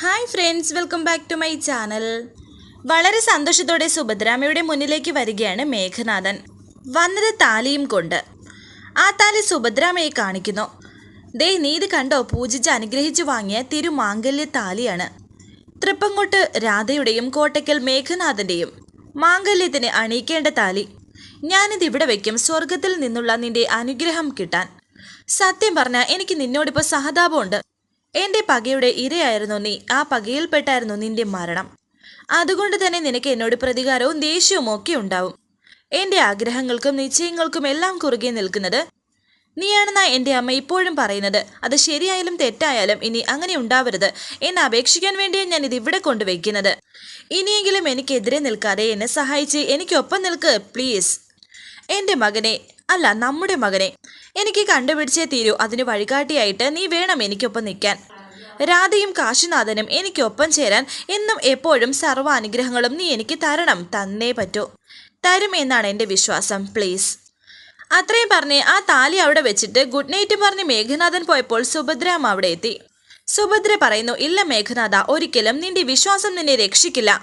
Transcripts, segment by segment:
Hi friends welcome back to my channel. വളരെ സന്തോഷത്തോടെ സുഭദ്രാമയുടെ മുന്നിലേക്ക് വരികയാണ് മേഘനാഥൻ. വന്നത് താലിയും കൊണ്ട്. ആ താലി സുഭദ്രാമയെ കാണിക്കുന്നു. ദേ നീ ഇത് കണ്ടോ? പൂജിച്ച് അനുഗ്രഹിച്ചു വാങ്ങിയ തിരുമാംഗല്യ താലിയാണ്. തൃപ്പങ്കോട്ട് രാധയുടെയും കോട്ടയ്ക്കൽ മേഘനാഥന്റെയും മാംഗല്യത്തിന് അണിയിക്കേണ്ട താലി. ഞാനിത് ഇവിടെ വെക്കും സ്വർഗത്തിൽ നിന്നുള്ള നിന്റെ അനുഗ്രഹം കിട്ടാൻ. സത്യം പറഞ്ഞാൽ എനിക്ക് നിന്നോടിപ്പോൾ സഹതാപമുണ്ട്. എന്റെ പകയുടെ ഇരയായിരുന്നു നീ. ആ പകയിൽപ്പെട്ടായിരുന്നു നിന്റെ മരണം. അതുകൊണ്ട് തന്നെ നിനക്ക് എന്നോട് പ്രതികാരവും ദേഷ്യവും ഒക്കെ ഉണ്ടാവും. എന്റെ ആഗ്രഹങ്ങൾക്കും നിശ്ചയങ്ങൾക്കും എല്ലാം കുറുകെ നിൽക്കുന്നത് നീയാണെന്നാ എന്റെ അമ്മ ഇപ്പോഴും പറയുന്നത്. അത് ശരിയായാലും തെറ്റായാലും ഇനി അങ്ങനെ ഉണ്ടാവരുത്. എന്നെ അപേക്ഷിക്കാൻ വേണ്ടിയാണ് ഞാൻ ഇത് ഇവിടെ കൊണ്ടുവയ്ക്കുന്നത്. ഇനിയെങ്കിലും എനിക്കെതിരെ നിൽക്കാതെ എന്നെ സഹായിച്ച് എനിക്കൊപ്പം നിൽക്ക് പ്ലീസ്. എന്റെ മകനെ അല്ല നമ്മുടെ മകനെ. എനിക്ക് കണ്ടുപിടിച്ചേ തീരൂ. അതിന് വഴികാട്ടിയായിട്ട് നീ വേണം എനിക്കൊപ്പം നിൽക്കാൻ. രാധയും കാശിനാഥനും എനിക്കൊപ്പം ചേരാൻ എന്നും എപ്പോഴും സർവ അനുഗ്രഹങ്ങളും നീ എനിക്ക് തരണം. തന്നേ പറ്റൂ. തരും എന്നാണ് എന്റെ വിശ്വാസം. പ്ലീസ്. അത്രയും പറഞ്ഞ് ആ താലി അവിടെ വെച്ചിട്ട് ഗുഡ് നൈറ്റ് പറഞ്ഞ് മേഘനാഥൻ പോയപ്പോൾ സുഭദ്രാം അവിടെ എത്തി. സുഭദ്ര പറയുന്നു ഇല്ല മേഘനാഥ ഒരിക്കലും നിന്റെ വിശ്വാസം നിന്നെ രക്ഷിക്കില്ല.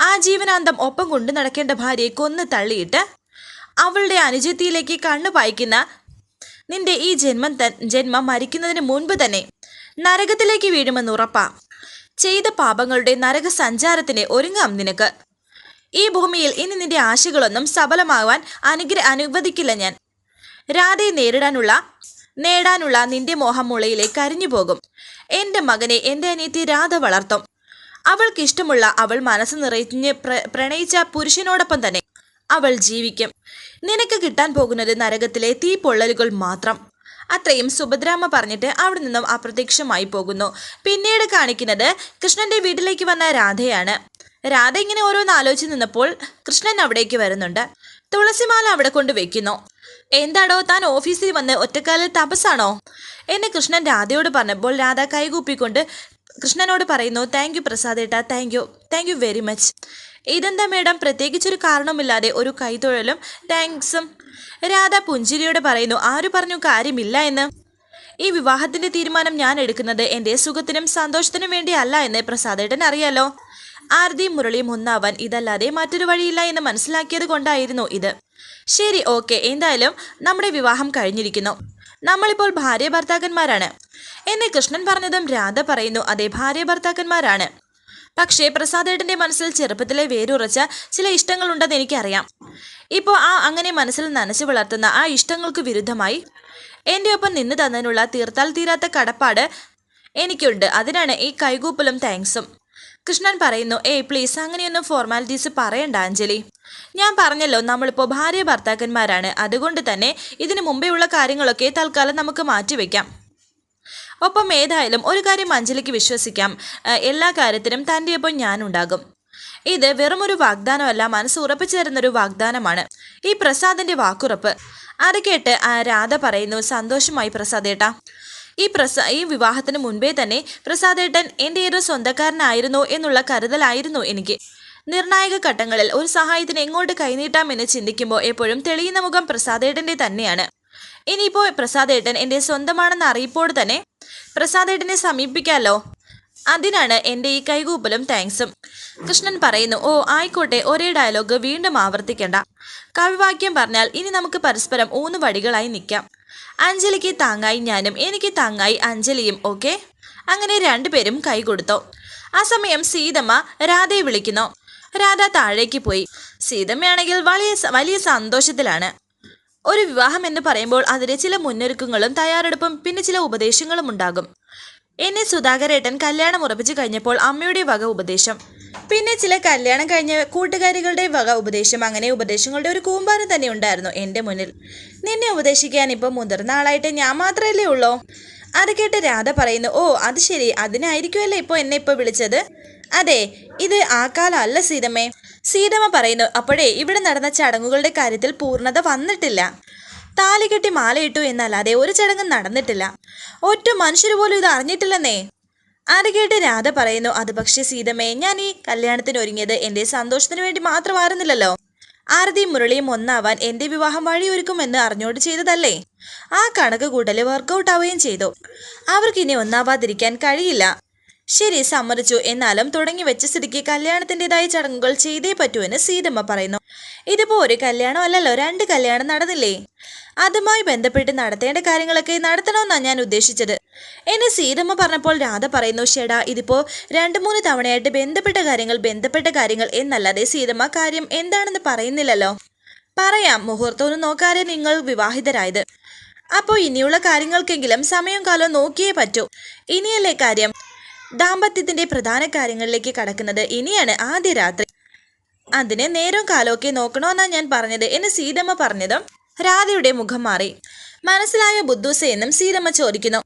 ആ ജീവനാന്തം ഒപ്പം കൊണ്ടു നടക്കേണ്ട ഭാര്യയെ കൊന്നു തള്ളിയിട്ട് അവളുടെ അനുജത്തിയിലേക്ക് കണ്ണു പായിക്കുന്ന നിന്റെ ഈ ജന്മം ജന്മം മരിക്കുന്നതിന് മുൻപ് തന്നെ നരകത്തിലേക്ക് വീഴുമെന്ന് ഉറപ്പാ. ചെയ്ത പാപങ്ങളുടെ നരക സഞ്ചാരത്തിന് ഒരുങ്ങാം നിനക്ക്. ഈ ഭൂമിയിൽ ഇനി നിന്റെ ആശകളൊന്നും സഫലമാവാൻ അനുഗ്ര അനുവദിക്കില്ല ഞാൻ. രാധയെ നേരിടാനുള്ള നേടാനുള്ള നിന്റെ മോഹം മുളയിലെ കരിഞ്ഞു പോകും. എന്റെ മകനെ എന്റെ അനിയത്തി രാധ വളർത്തും. അവൾക്കിഷ്ടമുള്ള അവൾ മനസ്സ് നിറഞ്ഞ് പ്ര പ്രണയിച്ച പുരുഷനോടൊപ്പം തന്നെ അവൾ ജീവിക്കും. നിനക്ക് കിട്ടാൻ പോകുന്നത് നരകത്തിലെ തീപ്പൊള്ളലുകൾ മാത്രം. അത്രയും സുഭദ്രാമ്മ പറഞ്ഞിട്ട് അവിടെ നിന്നും അപ്രത്യക്ഷമായി പോകുന്നു. പിന്നീട് കാണിക്കുന്നത് കൃഷ്ണന്റെ വീട്ടിലേക്ക് വന്ന രാധയാണ്. രാധ ഇങ്ങനെ ഓരോന്ന് ആലോചിച്ച് നിന്നപ്പോൾ കൃഷ്ണൻ അവിടേക്ക് വരുന്നുണ്ട്. തുളസിമാല അവിടെ കൊണ്ട് വെക്കുന്നു. എന്താടോ താൻ ഓഫീസിൽ വന്ന് ഒറ്റക്കാലിൽ തപസ്സാണോ? എന്നെ കൃഷ്ണൻ രാധയോട് പറഞ്ഞപ്പോൾ രാധ കൈകൂപ്പിക്കൊണ്ട് കൃഷ്ണനോട് പറയുന്നു thank you പ്രസാദേട്ട thank you thank you very much ഇതെന്താ മേഡം? പ്രത്യേകിച്ചൊരു കാരണമില്ലാതെ ഒരു കൈതൊഴലും താങ്ക്സും രാധ പുഞ്ചിരിയോട് പറയുന്നു ആര് പറഞ്ഞു കാര്യമില്ല എന്ന്? ഈ വിവാഹത്തിന്റെ തീരുമാനം ഞാൻ എടുക്കുന്നത് എന്റെ സുഖത്തിനും സന്തോഷത്തിനും വേണ്ടിയല്ല എന്ന് പ്രസാദേട്ടൻ അറിയാലോ? ആർദി മുരളിയും ഒന്നാവാൻ ഇതല്ലാതെ മറ്റൊരു വഴിയില്ല എന്ന് മനസ്സിലാക്കിയത് കൊണ്ടായിരുന്നു ഇത്. ശരി ഓക്കെ എന്തായാലും നമ്മുടെ വിവാഹം കഴിഞ്ഞിരിക്കുന്നു. നമ്മളിപ്പോൾ ഭാര്യ ഭർത്താക്കന്മാരാണ്. എന്ന് കൃഷ്ണൻ പറഞ്ഞതും രാധ പറയുന്നു അതെ ഭാര്യ ഭർത്താക്കന്മാരാണ്. പക്ഷേ പ്രസാദേട്ടന്റെ മനസ്സിൽ ചെറുപ്പത്തിലെ വേരുറച്ച ചില ഇഷ്ടങ്ങളുണ്ടെന്ന് എനിക്കറിയാം. ഇപ്പോൾ ആ അങ്ങനെ മനസ്സിൽ നനച്ചു വളർത്തുന്ന ആ ഇഷ്ടങ്ങൾക്ക് വിരുദ്ധമായി എന്റെ ഒപ്പം നിന്ന് തന്നതിനുള്ള തീർത്താൽ തീരാത്ത കടപ്പാട് എനിക്കുണ്ട്. അതിനാണ് ഈ കൈകൂപ്പലും താങ്ക്സും. കൃഷ്ണൻ പറയുന്നു ഏയ് പ്ലീസ് അങ്ങനെയൊന്നും ഫോർമാലിറ്റീസ് പറയണ്ട അഞ്ജലി. ഞാൻ പറഞ്ഞല്ലോ നമ്മളിപ്പോൾ ഭാര്യ ഭർത്താക്കന്മാരാണ്. അതുകൊണ്ട് തന്നെ ഇതിനു മുമ്പേ ഉള്ള കാര്യങ്ങളൊക്കെ തൽക്കാലം നമുക്ക് മാറ്റിവെക്കാം ഒപ്പം ഏതായാലും ഒരു കാര്യം അഞ്ജലിക്ക് വിശ്വസിക്കാം. എല്ലാ കാര്യത്തിനും തന്റെ ഒപ്പം ഞാനുണ്ടാകും. ഇത് വെറുമൊരു വാഗ്ദാനമല്ല മനസ്സ് ഉറപ്പിച്ചു തരുന്നൊരു വാഗ്ദാനമാണ്. ഈ പ്രസാദിന്റെ വാക്കുറപ്പ്. അത് കേട്ട് രാധ പറയുന്നു സന്തോഷമായി പ്രസാദേട്ടാ. ഈ പ്രസ ഈ വിവാഹത്തിന് മുൻപേ തന്നെ പ്രസാദേട്ടൻ എന്റെ ഏതോ സ്വന്തക്കാരനായിരുന്നു എന്നുള്ള കരുതലായിരുന്നു എനിക്ക്. നിർണായക ഘട്ടങ്ങളിൽ ഒരു സഹായത്തിന് എങ്ങോട്ട് കൈനീട്ടാം എന്ന് ചിന്തിക്കുമ്പോൾ എപ്പോഴും തെളിയുന്ന മുഖം പ്രസാദേട്ടന്റെ തന്നെയാണ്. ഇനിയിപ്പോൾ പ്രസാദേട്ടൻ എന്റെ സ്വന്തമാണെന്ന് അറിയിപ്പോട് തന്നെ പ്രസാദേട്ടനെ സമീപിക്കാമല്ലോ അതിനാണ് എന്റെ ഈ കൈകൂപ്പലും താങ്ക്സും. കൃഷ്ണൻ പറയുന്നു ഓ ആയിക്കോട്ടെ ഒരേ ഡയലോഗ് വീണ്ടും ആവർത്തിക്കണ്ട. കവിവാക്യം പറഞ്ഞാൽ ഇനി നമുക്ക് പരസ്പരം ഊന്ന് വടികളായി നിൽക്കാം. അഞ്ജലിക്ക് താങ്ങായി ഞാനും എനിക്ക് താങ്ങായി അഞ്ജലിയും ഓക്കെ? അങ്ങനെ രണ്ടുപേരും കൈ കൊടുത്തു. ആ സമയം സീതമ്മ രാധയെ വിളിക്കുന്നു. രാധ താഴേക്ക് പോയി. സീതമ്മയാണെങ്കിൽ വലിയ വലിയ സന്തോഷത്തിലാണ്. ഒരു വിവാഹം എന്ന് പറയുമ്പോൾ അതിന് ചില മുന്നൊരുക്കങ്ങളും തയ്യാറെടുപ്പും പിന്നെ ചില ഉപദേശങ്ങളും ഉണ്ടാകും. എന്നെ സുധാകരേട്ടൻ കല്യാണം ഉറപ്പിച്ചു കഴിഞ്ഞപ്പോൾ അമ്മയുടെ വക ഉപദേശം. പിന്നെ ചില കല്യാണം കഴിഞ്ഞ കൂട്ടുകാരികളുടെ വക ഉപദേശം അങ്ങനെ ഉപദേശങ്ങളുടെ ഒരു കൂമ്പാരം തന്നെ ഉണ്ടായിരുന്നു എന്റെ മുന്നിൽ. നിന്നെ ഉപദേശിക്കാൻ ഇപ്പോൾ മുതിർന്ന ആളായിട്ട് ഞാൻ മാത്രമല്ലേ ഉള്ളോ? അത് കേട്ട് രാധ പറയുന്നു ഓ അത് ശരി. അതിനായിരിക്കുമല്ലേ ഇപ്പോൾ എന്നെ ഇപ്പോൾ വിളിച്ചത്? അതെ ഇത് ആ കാലമല്ല സീതമ്മേ. സീതമ്മ പറയുന്നു അപ്പോഴേ ഇവിടെ നടന്ന ചടങ്ങുകളുടെ കാര്യത്തിൽ പൂർണത വന്നിട്ടില്ല. താലി കെട്ടി മാലയിട്ടു എന്നല്ലാതെ ഒരു ചടങ്ങും നടന്നിട്ടില്ല. ഒറ്റ മനുഷ്യർ പോലും ഇത് അറിഞ്ഞിട്ടില്ലെന്നേ. അത് കേട്ട് രാധ പറയുന്നു? അത് പക്ഷേ സീതമ്മേ ഞാൻ ഈ കല്യാണത്തിന് ഒരുങ്ങിയത് എന്റെ സന്തോഷത്തിന് വേണ്ടി മാത്രമായിരുന്നില്ലല്ലോ. ആരതിയും മുരളിയും ഒന്നാവാൻ എന്റെ വിവാഹം വഴിയൊരുക്കുമെന്ന് അറിഞ്ഞോട് ചെയ്തതല്ലേ? ആ കണക്ക് കൂട്ടൽ വർക്കൗട്ട് ആവുകയും ചെയ്തു. അവർക്കിനി ഒന്നാവാതിരിക്കാൻ കഴിയില്ല. ശരി സമ്മതിച്ചു. എന്നാലും തുടങ്ങി വെച്ച സ്ഥിതിക്ക് കല്യാണത്തിന്റെതായ ചടങ്ങുകൾ ചെയ്തേ പറ്റൂ എന്ന് സീതമ്മ പറയുന്നു. ഇതിപ്പോ ഒരു കല്യാണം അല്ലല്ലോ രണ്ട് കല്യാണം നടന്നില്ലേ? അതുമായി ബന്ധപ്പെട്ട് നടത്തേണ്ട കാര്യങ്ങളൊക്കെ നടത്തണമെന്നാണ് ഞാൻ ഉദ്ദേശിച്ചത്. എന്നെ സീതമ്മ പറഞ്ഞപ്പോൾ രാധ പറയുന്നു ഷെടാ ഇതിപ്പോ രണ്ട് മൂന്ന് തവണയായിട്ട് ബന്ധപ്പെട്ട കാര്യങ്ങൾ ബന്ധപ്പെട്ട കാര്യങ്ങൾ എന്നല്ലാതെ സീതമ്മ കാര്യം എന്താണെന്ന് പറയുന്നില്ലല്ലോ. പറയാം മുഹൂർത്തമൊന്നും നോക്കാതെ നിങ്ങൾ വിവാഹിതരായത്. അപ്പോൾ ഇനിയുള്ള കാര്യങ്ങൾക്കെങ്കിലും സമയം കാലം നോക്കിയേ പറ്റൂ. ഇനിയല്ലേ കാര്യം? ദാമ്പത്യത്തിന്റെ പ്രധാന കാര്യങ്ങളിലേക്ക് കടക്കുന്നത് ഇനിയാണ് ആദ്യ രാത്രി. അതിന് നേരം കാലമൊക്കെ നോക്കണമെന്നാ ഞാൻ പറഞ്ഞത് എന്ന് സീതമ്മ പറഞ്ഞതും രാധയുടെ മുഖം മാറി. മനസ്സിലായ ബുദ്ധൂസ എന്നും സീതമ്മ ചോദിക്കുന്നു.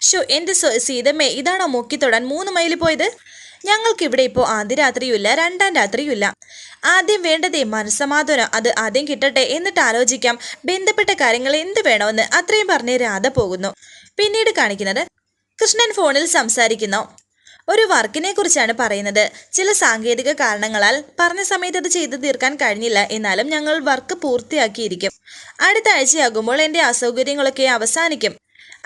ഷോ സീതമ്മ സീതമ്മേ ഇതാണോ മുക്കിത്തൊടാൻ മൂന്ന് മൈൽ പോയത്? ഞങ്ങൾക്കിവിടെ ഇപ്പോൾ ആദ്യ രാത്രിയുമില്ല രണ്ടാം രാത്രിയുമില്ല. ആദ്യം വേണ്ടതേ മനസ്സമാധാനം അത് ആദ്യം കിട്ടട്ടെ എന്നിട്ട് ആലോചിക്കാം. ബന്ധപ്പെട്ട കാര്യങ്ങൾ എന്ത് വേണമെന്ന് അത്രയും പറഞ്ഞ് രാധ പോകുന്നു. പിന്നീട് കാണിക്കുന്നത് കൃഷ്ണൻ ഫോണിൽ സംസാരിക്കുന്നു. ഒരു വർക്കിനെ കുറിച്ചാണ് പറയുന്നത്. ചില സാങ്കേതിക കാരണങ്ങളാൽ പറഞ്ഞ സമയത്ത് അത് ചെയ്തു തീർക്കാൻ കഴിഞ്ഞില്ല. എന്നാലും ഞങ്ങൾ വർക്ക് പൂർത്തിയാക്കിയിരിക്കും. അടുത്ത ആഴ്ചയാകുമ്പോൾ എന്റെ അസൗകര്യങ്ങളൊക്കെ അവസാനിക്കും.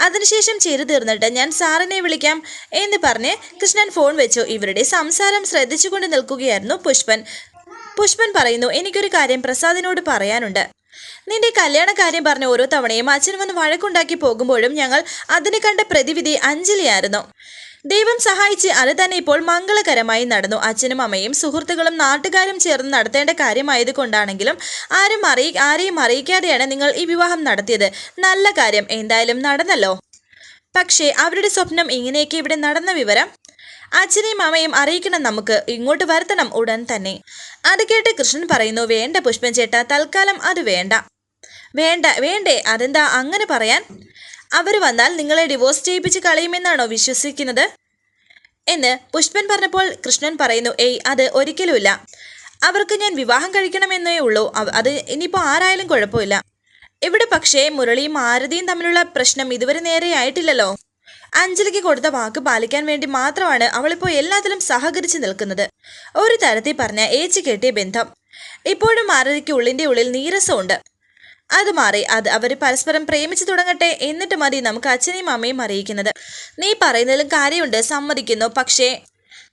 അതിനുശേഷം ചെയ്തു തീർന്നിട്ട് ഞാൻ സാറിനെ വിളിക്കാം എന്ന് പറഞ്ഞ് കൃഷ്ണൻ ഫോൺ വെച്ചു. ഇവരുടെ സംസാരം ശ്രദ്ധിച്ചുകൊണ്ട് നിൽക്കുകയായിരുന്നു പുഷ്പൻ. പുഷ്പൻ പറയുന്നു എനിക്കൊരു കാര്യം പ്രസാദിനോട് പറയാനുണ്ട്. നിന്റെ കല്യാണ കാര്യം പറഞ്ഞ ഓരോ തവണയും അച്ഛൻ വന്ന് വഴക്കുണ്ടാക്കി പോകുമ്പോഴും ഞങ്ങൾ അതിനെ കണ്ട പ്രതിവിധി അഞ്ജലിയായിരുന്നു. ദൈവം സഹായിച്ച് അത് തന്നെ ഇപ്പോൾ മംഗളകരമായി നടന്നു. അച്ഛനും അമ്മയും സുഹൃത്തുക്കളും നാട്ടുകാരും ചേർന്ന് നടത്തേണ്ട കാര്യമായത് കൊണ്ടാണെങ്കിലും ആരും അറിയി ആരെയും അറിയിക്കാതെയാണ് നിങ്ങൾ ഈ വിവാഹം നടത്തിയത്. നല്ല കാര്യം. എന്തായാലും നടന്നല്ലോ. പക്ഷേ അവരുടെ സ്വപ്നം ഇങ്ങനെയൊക്കെ ഇവിടെ നടന്ന വിവരം അച്ഛനെയും അമ്മയും അറിയിക്കണം നമുക്ക്. ഇങ്ങോട്ട് വരുത്തണം ഉടൻ തന്നെ. അത് കേട്ട് കൃഷ്ണൻ പറയുന്നു വേണ്ട പുഷ്പൻ ചേട്ട തൽക്കാലം അത് വേണ്ട. വേണ്ട വേണ്ടേ അതെന്താ അങ്ങനെ പറയാൻ? അവർ വന്നാൽ നിങ്ങളെ ഡിവോഴ്സ് ചെയ്യിപ്പിച്ച് കളയുമെന്നാണോ വിശ്വസിക്കുന്നത്? എന്ന് പുഷ്പൻ പറഞ്ഞപ്പോൾ കൃഷ്ണൻ പറയുന്നു ഏയ് അത് ഒരിക്കലുമില്ല. അവർക്ക് ഞാൻ വിവാഹം കഴിക്കണമെന്നേ ഉള്ളൂ. അത് ഇനിയിപ്പോൾ ആരായാലും കുഴപ്പമില്ല. ഇവിടെ പക്ഷേ മുരളിയും ആരതിയും തമ്മിലുള്ള പ്രശ്നം ഇതുവരെ നേരെയായിട്ടില്ലല്ലോ. അഞ്ജലിക്ക് കൊടുത്ത വാക്ക് പാലിക്കാൻ വേണ്ടി മാത്രമാണ് അവളിപ്പോൾ എല്ലാത്തിലും സഹകരിച്ച് നിൽക്കുന്നത്. ഒരു തരത്തിൽ പറഞ്ഞ ഏച്ചു കെട്ടിയ ബന്ധം. ഇപ്പോഴും മാരതിക്ക് ഉള്ളിന്റെ ഉള്ളിൽ നീരസമുണ്ട്. അത് മാറി അത് അവർ പരസ്പരം പ്രേമിച്ചു തുടങ്ങട്ടെ എന്നിട്ട് മതി നമുക്ക് അച്ഛനെയും അമ്മയും അറിയിക്കുന്നത്. നീ പറയുന്നതിലും കാര്യമുണ്ട് സമ്മതിക്കുന്നു. പക്ഷേ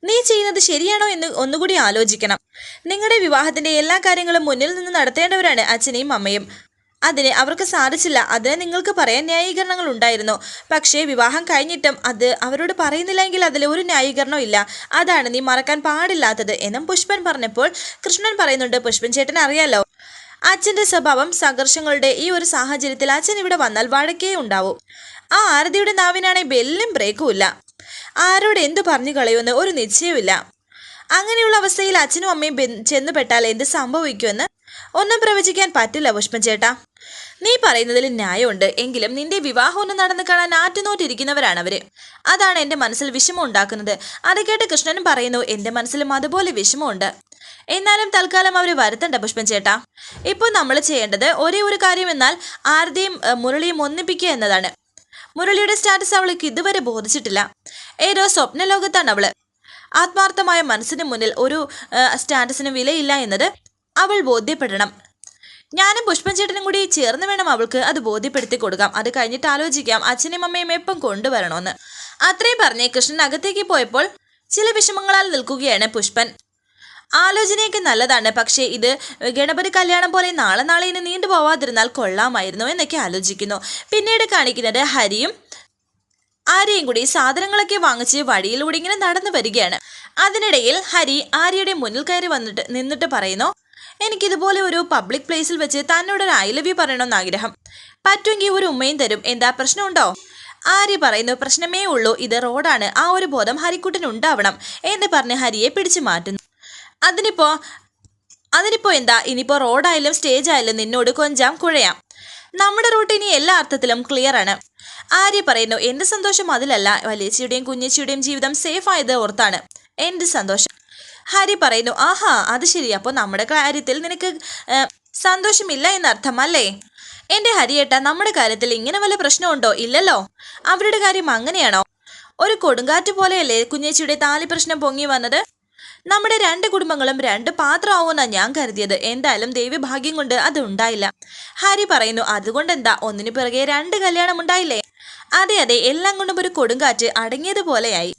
നീ ചെയ്യുന്നത് ശരിയാണോ എന്ന് ഒന്നുകൂടി ആലോചിക്കണം. നിങ്ങളുടെ വിവാഹത്തിന്റെ എല്ലാ കാര്യങ്ങളും മുന്നിൽ നിന്ന് നടത്തേണ്ടവരാണ് അച്ഛനെയും അമ്മയും. അതിന് അവർക്ക് സാധിച്ചില്ല. അതിന് നിങ്ങൾക്ക് പറയാൻ ന്യായീകരണങ്ങൾ ഉണ്ടായിരുന്നു. പക്ഷേ വിവാഹം കഴിഞ്ഞിട്ടും അത് അവരോട് പറയുന്നില്ലെങ്കിൽ അതിൽ ഒരു ന്യായീകരണവും ഇല്ല. അതാണ് നീ മറക്കാൻ പാടില്ലാത്തത് എന്നും പുഷ്പൻ പറഞ്ഞപ്പോൾ കൃഷ്ണൻ പറയുന്നുണ്ട് പുഷ്പൻ ചേട്ടൻ അറിയാലോ അച്ഛന്റെ സ്വഭാവം സംഘർഷങ്ങളുടെ ഈ ഒരു സാഹചര്യത്തിൽ അച്ഛൻ ഇവിടെ വന്നാൽ വഴക്കേ ഉണ്ടാവും. ആ ആരതിയുടെ നാവിനാണെ ബെല്ലും ബ്രേക്കുമില്ല ആരോട് എന്തു പറഞ്ഞു കളയുമെന്ന് ഒരു നിശ്ചയമില്ല അങ്ങനെയുള്ള അവസ്ഥയിൽ അച്ഛനും അമ്മയും ചെന്നുപെട്ടാൽ എന്ത് സംഭവിക്കുമെന്ന് ഒന്നും പ്രവചിക്കാൻ പറ്റില്ല പുഷ്പൻ ചേട്ടാ. നീ പറയുന്നതിൽ ന്യായമുണ്ട്. എങ്കിലും നിന്റെ വിവാഹം ഒന്ന് നടന്നു കാണാൻ ആറ്റുനോറ്റിരിക്കുന്നവരാണ് അവർ. അതാണ് എന്റെ മനസ്സിൽ വിഷമം ഉണ്ടാക്കുന്നത്. അത് കേട്ട് കൃഷ്ണനും പറയുന്നു എന്റെ മനസ്സിലും അതുപോലെ വിഷമമുണ്ട്. എന്നാലും തൽക്കാലം അവർ വരുത്തണ്ട പുഷ്പൻ ചേട്ടാ. ഇപ്പോൾ നമ്മൾ ചെയ്യേണ്ടത് ഒരേ ഒരു കാര്യം എന്നാൽ ആരതിയും ഏഹ്, മുരളിയും ഒന്നിപ്പിക്കുക എന്നതാണ്. മുരളിയുടെ സ്റ്റാറ്റസ് അവൾക്ക് ഇതുവരെ ബോധിച്ചിട്ടില്ല. ഏതോ സ്വപ്ന ലോകത്താണ് അവൾ. ആത്മാർത്ഥമായ മനസ്സിന് മുന്നിൽ ഒരു സ്റ്റാറ്റസിന് വിലയില്ല എന്നത് അവൾ ബോധ്യപ്പെടണം. ഞാനും പുഷ്പൻ ചേട്ടനും കൂടി ചേർന്ന് വേണം അവൾക്ക് അത് ബോധ്യപ്പെടുത്തി കൊടുക്കാം. അത് കഴിഞ്ഞിട്ട് ആലോചിക്കാം അച്ഛനെയും അമ്മയും എപ്പം കൊണ്ടുവരണമെന്ന്. അത്രയും പറഞ്ഞ് കൃഷ്ണൻ അകത്തേക്ക് പോയപ്പോൾ ചില വിഷമങ്ങളാൽ നിൽക്കുകയാണ് പുഷ്പൻ. ആലോചനയൊക്കെ നല്ലതാണ്. പക്ഷേ ഇത് ഗണപതി കല്യാണം പോലെ നാളെ നാളെ ഇനി നീണ്ടുപോവാതിരുന്നാൽ കൊള്ളാമായിരുന്നു എന്നൊക്കെ ആലോചിക്കുന്നു. പിന്നീട് കാണിക്കുന്നത് ഹരിയും ആര്യയും കൂടി സാധനങ്ങളൊക്കെ വാങ്ങിച്ച് വഴിയിലൂടെ ഇങ്ങനെ നടന്നു വരികയാണ്. അതിനിടയിൽ ഹരി ആര്യയുടെ മുന്നിൽ കയറി വന്നിട്ട് നിന്നിട്ട് പറയുന്നു എനിക്കിതുപോലെ ഒരു പബ്ലിക് പ്ലേസിൽ വെച്ച് തന്നോട് ഒരു ഐ ലവ് യു പറയണമെന്ന് ആഗ്രഹം. പറ്റുമെങ്കിൽ ഒരു ഉമ്മയും തരും. എന്താ പ്രശ്നമുണ്ടോ? ആര്യ പറയുന്നു പ്രശ്നമേ ഉള്ളൂ. ഇത് റോഡാണ് ആ ഒരു ബോധം ഹരിക്കുട്ടന് ഉണ്ടാവണം എന്ന് പറഞ്ഞ് ഹരിയെ പിടിച്ചു മാറ്റുന്നു. അതിനിപ്പോ അതിനിപ്പോ എന്താ? ഇനിയിപ്പോ റോഡായാലും സ്റ്റേജ് ആയാലും നിന്നോട് കൊഞ്ചാം കുഴയാം. നമ്മുടെ റൂട്ട് ഇനി എല്ലാ അർത്ഥത്തിലും ക്ലിയർ ആണ്. ആര്യ പറയുന്നു എന്റെ സന്തോഷം അതിലല്ല. വലിയച്ചിയുടെയും കുഞ്ഞച്ചിയുടെയും ജീവിതം സേഫ് ആയത് ഓർത്താണ്. എന്റെ സന്തോഷം? ഹരി പറയുന്നു ആഹാ അത് ശരി. അപ്പോൾ നമ്മുടെ കാര്യത്തിൽ നിനക്ക് സന്തോഷമില്ല എന്നർത്ഥം അല്ലേ എന്റെ ഹരിയേട്ട നമ്മുടെ കാര്യത്തിൽ ഇങ്ങനെ വല്ല പ്രശ്നമുണ്ടോ? ഇല്ലല്ലോ. അവരുടെ കാര്യം അങ്ങനെയാണോ? ഒരു കൊടുങ്കാറ്റ് പോലെയല്ലേ കുഞ്ഞേച്ചിയുടെ താലി പ്രശ്നം പൊങ്ങി വന്നത്? നമ്മുടെ രണ്ട് കുടുംബങ്ങളും രണ്ട് പാത്രമാവുമെന്നാണ് ഞാൻ കരുതിയത്. എന്തായാലും ദൈവഭാഗ്യം കൊണ്ട് അത് ഉണ്ടായില്ല. ഹരി പറയുന്നു അതുകൊണ്ട് എന്താ ഒന്നിനു പിറകെ രണ്ട് കല്യാണം ഉണ്ടായില്ലേ? അതെ അതെ. എല്ലാം കൊണ്ടും ഒരു കൊടുങ്കാറ്റ് അടങ്ങിയതുപോലെയായി.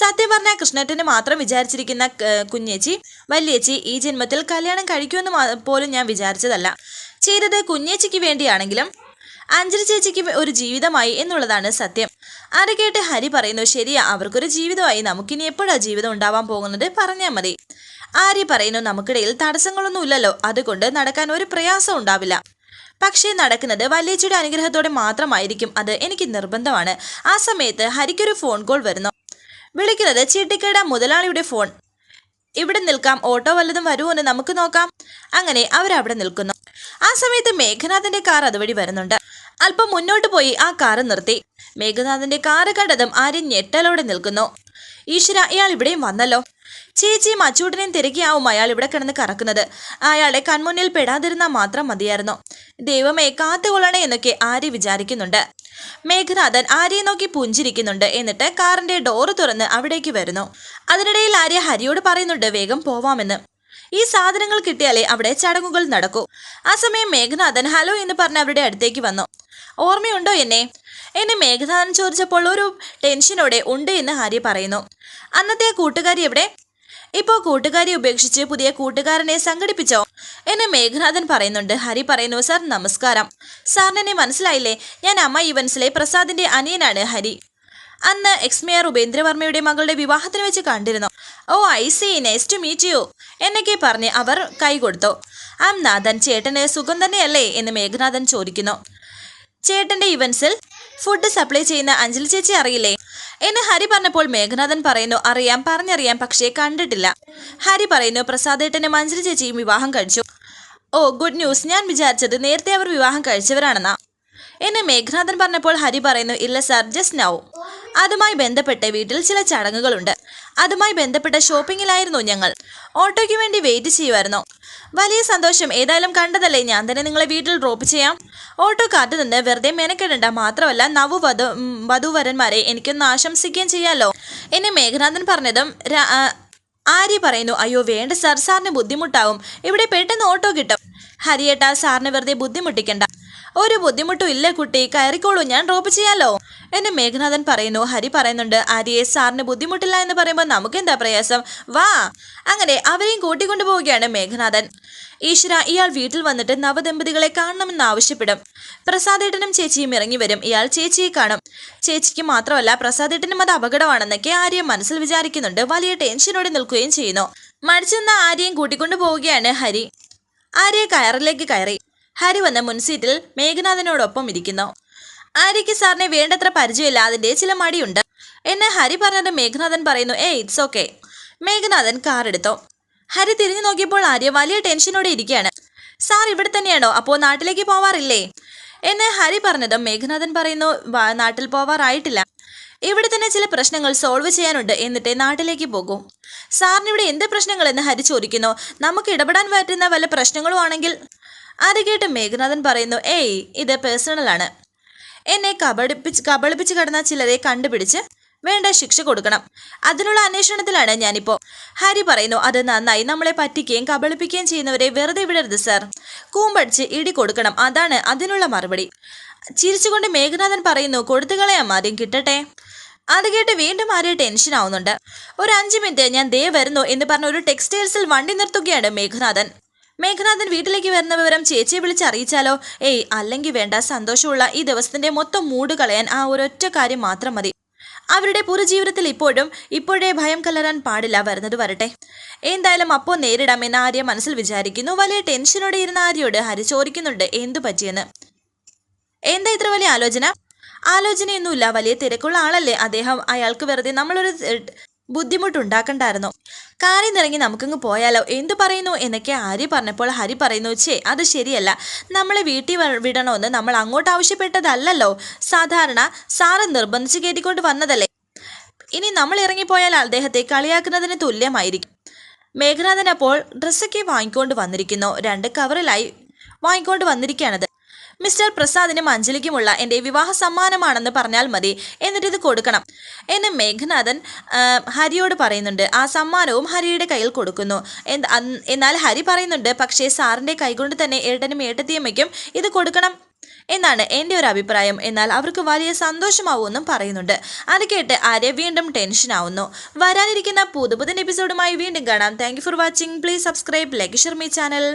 സത്യം പറഞ്ഞാൽ കൃഷ്ണേട്ടന് മാത്രം വിചാരിച്ചിരിക്കുന്ന കുഞ്ഞേച്ചി വല്യേച്ചി ഈ ജന്മത്തിൽ കല്യാണം കഴിക്കുമെന്ന് പോലും ഞാൻ വിചാരിച്ചതല്ല. ചെയ്തത് കുഞ്ഞേച്ചിക്ക് വേണ്ടിയാണെങ്കിലും അഞ്ജലി ചേച്ചിക്ക് ഒരു ജീവിതമായി എന്നുള്ളതാണ് സത്യം. അത് കേട്ട് ഹരി പറയുന്നു ശരിയാ അവർക്കൊരു ജീവിതമായി. നമുക്കിനി എപ്പോഴാ ജീവിതം ഉണ്ടാവാൻ പോകുന്നത്? പറഞ്ഞാൽ മതി. ആര്യ പറയുന്നു നമുക്കിടയിൽ തടസ്സങ്ങളൊന്നുമില്ലല്ലോ. അതുകൊണ്ട് നടക്കാൻ ഒരു പ്രയാസം ഉണ്ടാവില്ല. പക്ഷേ നടക്കുന്നത് വല്യേച്ചിയുടെ അനുഗ്രഹത്തോടെ മാത്രമായിരിക്കും. അത് എനിക്ക് നിർബന്ധമാണ്. ആ സമയത്ത് ഹരിക്കൊരു ഫോൺ കോൾ വരുന്നു. വിളിക്കുന്നത് ചീട്ടിക്കട മുതലാളിയുടെ ഫോൺ. ഇവിടെ നിൽക്കാം. ഓട്ടോ വല്ലതും വരുമോ എന്ന് നമുക്ക് നോക്കാം. അങ്ങനെ അവരവിടെ നിൽക്കുന്നു. ആ സമയത്ത് മേഘനാഥന്റെ കാർ അതുവഴി വരുന്നുണ്ട്. അല്പം മുന്നോട്ട് പോയി ആ കാറ് നിർത്തി. മേഘനാഥന്റെ കാറ് കണ്ടതും ആര്യൻ ഞെട്ടലോടെ നിൽക്കുന്നു. ഈശ്വര ഇയാൾ ഇവിടെയും വന്നല്ലോ. ചേച്ചിയും അച്ചൂട്ടനെയും തിരക്കിയാവും അയാൾ ഇവിടെ കിടന്ന് കറക്കുന്നത്. അയാളെ കൺമുന്നിൽ പെടാതിരുന്നാൽ മാത്രം മതിയായിരുന്നു. ദൈവമേ കാത്തുകൊള്ളണേ എന്നൊക്കെ ആര്യ വിചാരിക്കുന്നുണ്ട്. മേഘനാഥൻ ആര്യയെ നോക്കി പുഞ്ചിരിക്കുന്നുണ്ട്. എന്നിട്ട് കാറിന്റെ ഡോറ് തുറന്ന് അവിടേക്ക് വരുന്നു. അതിനിടയിൽ ആര്യ ഹരിയോട് പറയുന്നുണ്ട് വേഗം പോവാമെന്ന്. ഈ സാധനങ്ങൾ കിട്ടിയാലേ അവിടെ ചടങ്ങുകൾ നടക്കൂ. ആ സമയം മേഘനാഥൻ ഹലോ എന്ന് പറഞ്ഞ് അവരുടെ അടുത്തേക്ക് വന്നു. ഓർമ്മയുണ്ടോ എന്നെ? എന്നെ മേഘനാഥൻ ചോദിച്ചപ്പോൾ ഒരു ടെൻഷനോടെ ഉണ്ട് എന്ന് ഹാരി പറയുന്നു. അന്നത്തെ കൂട്ടുകാരി എവിടെ? ഇപ്പോൾ കൂട്ടുകാരി ഉപേക്ഷിച്ച് പുതിയ കൂട്ടുകാരനെ സംഘടിപ്പിച്ചോ എന്ന് മേഘനാഥൻ പറയുന്നുണ്ട്. ഹരി പറയുന്നു സർ നമസ്കാരം. സാറിനെ മനസ്സിലായില്ലേ? ഞാൻ അമ്മ ഇവൻസിലെ പ്രസാദിന്റെ അനിയനാണ് ഹരി. അന്ന് എക്സ് മേയർ ഉപേന്ദ്രവർമ്മയുടെ മകളുടെ വിവാഹത്തിന് വെച്ച് കണ്ടിരുന്നു. ഓ I see nice to meet you എന്നൊക്കെ പറഞ്ഞ് അവർ കൈകൊടുത്തു ആം നാഥൻ. ചേട്ടന് സുഖം തന്നെയല്ലേ? എന്ന് മേഘനാഥൻ ചോദിക്കുന്നു. ചേട്ടന്റെ ഇവന്റ്സിൽ ഫുഡ് സപ്ലൈ ചെയ്യുന്ന അഞ്ജലി ചേച്ചി അറിയില്ലേ? എന്ന് ഹരി പറഞ്ഞപ്പോൾ മേഘനാഥൻ പറയുന്നു അറിയാം പറഞ്ഞറിയാം പക്ഷേ കണ്ടിട്ടില്ല. ഹരി പറയുന്നു പ്രസാദേട്ടനും അഞ്ജലി ചേച്ചിയും വിവാഹം കഴിച്ചു. Oh good news. ഞാൻ വിചാരിച്ചത് നേരത്തെ അവർ വിവാഹം കഴിച്ചവരാണെന്നാ. എന്നെ മേഘനാഥൻ പറഞ്ഞപ്പോൾ ഹരി പറയുന്നു ഇല്ല സാർ ജസ്റ്റ് നൗ അതുമായി ബന്ധപ്പെട്ട് വീട്ടിൽ ചില ചടങ്ങുകളുണ്ട്. അതുമായി ബന്ധപ്പെട്ട ഷോപ്പിങ്ങിലായിരുന്നു ഞങ്ങൾ. ഓട്ടോയ്ക്ക് വേണ്ടി വെയിറ്റ് ചെയ്യുമായിരുന്നു. വലിയ സന്തോഷം. ഏതായാലും കണ്ടതല്ലേ ഞാൻ തന്നെ നിങ്ങളെ വീട്ടിൽ ഡ്രോപ്പ് ചെയ്യാം? ഓട്ടോ കാത്തു നിന്ന് വെറുതെ മെനക്കെടണ്ട മാത്രമല്ല നവു വധു വധുവരന്മാരെ എനിക്കൊന്ന് ആശംസിക്കുകയും ചെയ്യാമല്ലോ എന്നെ മേഘനാഥൻ പറഞ്ഞതും ആര്യ പറയുന്നു അയ്യോ വേണ്ട സാർ സാറിന് ബുദ്ധിമുട്ടാവും. ഇവിടെ പെട്ടെന്ന് ഓട്ടോ കിട്ടും. ഹരിയേട്ടാ സാറിന് വെറുതെ ബുദ്ധിമുട്ടിക്കണ്ട. ഒരു ബുദ്ധിമുട്ടും ഇല്ല കുട്ടി കയറിക്കോളൂ ഞാൻ ഡ്രോപ്പ് ചെയ്യാലോ? എന്ന് മേഘനാഥൻ പറയുന്നു. ഹരി പറയുന്നുണ്ട് ആര്യെ സാറിന് ബുദ്ധിമുട്ടില്ല എന്ന് പറയുമ്പോൾ നമുക്കെന്താ പ്രയാസം? വാ. അങ്ങനെ അവരെയും കൂട്ടിക്കൊണ്ടു പോവുകയാണ് മേഘനാഥൻ. ഈശ്വര ഇയാൾ വീട്ടിൽ വന്നിട്ട് നവദമ്പതികളെ കാണണമെന്ന് ആവശ്യപ്പെടും. പ്രസാദേട്ടനും ചേച്ചിയും ഇറങ്ങി വരും. ഇയാൾ ചേച്ചിയെ കാണും. ചേച്ചിക്ക് മാത്രമല്ല പ്രസാദേട്ടനും അത് അപകടമാണെന്നൊക്കെ ആര്യ മനസ്സിൽ വിചാരിക്കുന്നുണ്ട്. വലിയ ടെൻഷനോടെ നിൽക്കുകയും ചെയ്യുന്നു. മടിച്ചെന്ന ആര്യയും കൂട്ടിക്കൊണ്ടു പോവുകയാണ് ഹരി. ആര്യ കയറിലേക്ക് കയറി. ഹരി വന്ന് മുൻസീറ്റിൽ മേഘനാഥനോടൊപ്പം ഇരിക്കുന്നു. ആര്യയ്ക്ക് സാറിനെ വേണ്ടത്ര പരിചയമില്ല. അതിന്റെ ചില മടിയുണ്ട്. എന്നെ ഹരി പറഞ്ഞത് മേഘനാഥൻ പറയുന്നു. ഏ ഇറ്റ്സ് ഓക്കെ മേഘനാഥൻ കാർ എടുത്തു. ഹരി തിരിഞ്ഞു നോക്കിയപ്പോൾ ആര്യ വലിയ ടെൻഷനോടെ ഇരിക്കുകയാണ്. സാർ ഇവിടെ തന്നെയാണോ? അപ്പോൾ നാട്ടിലേക്ക് പോവാറില്ലേ? എന്ന് ഹരി പറഞ്ഞതും മേഘനാഥൻ പറയുന്നു നാട്ടിൽ പോവാറായിട്ടില്ല. ഇവിടെ തന്നെ ചില പ്രശ്നങ്ങൾ സോൾവ് ചെയ്യാനുണ്ട്. എന്നിട്ടേ നാട്ടിലേക്ക് പോകും. സാറിന് ഇവിടെ എന്ത് പ്രശ്നങ്ങളെന്ന് ഹരി ചോദിക്കുന്നു. നമുക്ക് ഇടപെടാൻ പറ്റുന്ന വല്ല പ്രശ്നങ്ങളും ആണെങ്കിൽ അത് കേട്ട് മേഘനാഥൻ പറയുന്നു ഏയ് ഇത് പേഴ്സണലാണ് എന്നെ കബളിപ്പിച്ച് കബളിപ്പിച്ച് കിടന്ന ചിലരെ കണ്ടുപിടിച്ച് വേണ്ട ശിക്ഷ കൊടുക്കണം. അതിനുള്ള അന്വേഷണത്തിലാണ് ഞാനിപ്പോൾ ഹരി പറയുന്നു അത് നന്നായി. നമ്മളെ പറ്റിക്കുകയും കബളിപ്പിക്കുകയും ചെയ്യുന്നവരെ വെറുതെ വിടരുത് സർ കൂമ്പടിച്ച് ഇടി കൊടുക്കണം. അതാണ് അതിനുള്ള മറുപടി. ചിരിച്ചുകൊണ്ട് മേഘനാഥൻ പറയുന്നു കൊടുത്തു കളയാം ആദ്യം കിട്ടട്ടെ. അത് കേട്ട് വീണ്ടും ആര്യ ടെൻഷൻ ആവുന്നുണ്ട്. ഒരു അഞ്ച് മിനിറ്റ് ഞാൻ ദേ വരുന്നു എന്ന് പറഞ്ഞ ഒരു ടെക്സ്റ്റൈൽസിൽ വണ്ടി നിർത്തുകയാണ് മേഘനാഥൻ. മേഘനാഥൻ വീട്ടിലേക്ക് വരുന്ന വിവരം ചേച്ചിയെ വിളിച്ച് അറിയിച്ചാലോ? ഏയ് അല്ലെങ്കിൽ വേണ്ട. സന്തോഷമുള്ള ഈ ദിവസത്തിന്റെ മൊത്തം മൂട് കളയാൻ ആ ഒരൊറ്റ കാര്യം മാത്രം മതി. അവരുടെ പുറജീവിതത്തിൽ ഇപ്പോഴും ഇപ്പോഴേ ഭയം കലരാൻ പാടില്ല. വരുന്നത് വരട്ടെ. എന്തായാലും അപ്പോൾ നേരിടാമെന്ന് ആര്യ മനസ്സിൽ വിചാരിക്കുന്നു. വലിയ ടെൻഷനോടെ ഇരുന്ന ആര്യോട് ഹരി ചോദിക്കുന്നുണ്ട് എന്തു പറ്റിയെന്ന്? എന്താ ഇത്ര വലിയ ആലോചന? ആലോചനയൊന്നുമില്ല. വലിയ തിരക്കുള്ള ആളല്ലേ. അദ്ദേഹം അയാൾക്ക് വെറുതെ നമ്മളൊരു ബുദ്ധിമുട്ടുണ്ടാക്കണ്ടായിരുന്നു. കാറിൽ നിന്നിറങ്ങി നമുക്കങ്ങ് പോയാലോ? എന്ത് പറയുന്നു? എന്നൊക്കെ ഹരി പറഞ്ഞപ്പോൾ ഹരി പറയുന്നു ചേ അത് ശരിയല്ല. നമ്മളെ വീട്ടിൽ വിടണമെന്ന് നമ്മൾ അങ്ങോട്ട് ആവശ്യപ്പെട്ടതല്ലല്ലോ. സാധാരണ സാറ് നിർബന്ധിച്ച് കയറ്റിക്കൊണ്ട് വന്നതല്ലേ. ഇനി നമ്മൾ ഇറങ്ങിപ്പോയാൽ അദ്ദേഹത്തെ കളിയാക്കുന്നതിന് തുല്യമായിരിക്കും. മേഘനാഥൻ അപ്പോൾ ഡ്രസ്സൊക്കെ വാങ്ങിക്കൊണ്ട് വന്നിരിക്കുന്നു. രണ്ട് കവറിലായി വാങ്ങിക്കൊണ്ട് വന്നിരിക്കുകയാണത്. മിസ്റ്റർ പ്രസാദിനും അഞ്ജലിക്കുമുള്ള എന്റെ വിവാഹ സമ്മാനമാണെന്ന് പറഞ്ഞാൽ മതി. എന്നിട്ടിത് കൊടുക്കണം. എന്ന് മേഘനാഥൻ ഹരിയോട് പറയുന്നുണ്ട്. ആ സമ്മാനവും ഹരിയുടെ കയ്യിൽ കൊടുക്കുന്നു. എന്നാൽ ഹരി പറയുന്നുണ്ട് പക്ഷേ സാറിന്റെ കൈകൊണ്ട് തന്നെ ഏട്ടനും ഏട്ടത്തിയമ്മയ്ക്കും ഇത് കൊടുക്കണം എന്നാണ് എന്റെ ഒരു അഭിപ്രായം. എന്നാൽ അവർക്ക് വലിയ സന്തോഷമാവുമെന്നും പറയുന്നുണ്ട്. അത് കേട്ട് ആര്യ വീണ്ടും ടെൻഷനാവുന്നു വരാനിരിക്കുന്ന പുതുപുതൻ എപ്പിസോഡുമായി വീണ്ടും കാണാം. Thank for watching please subscribe like share my channel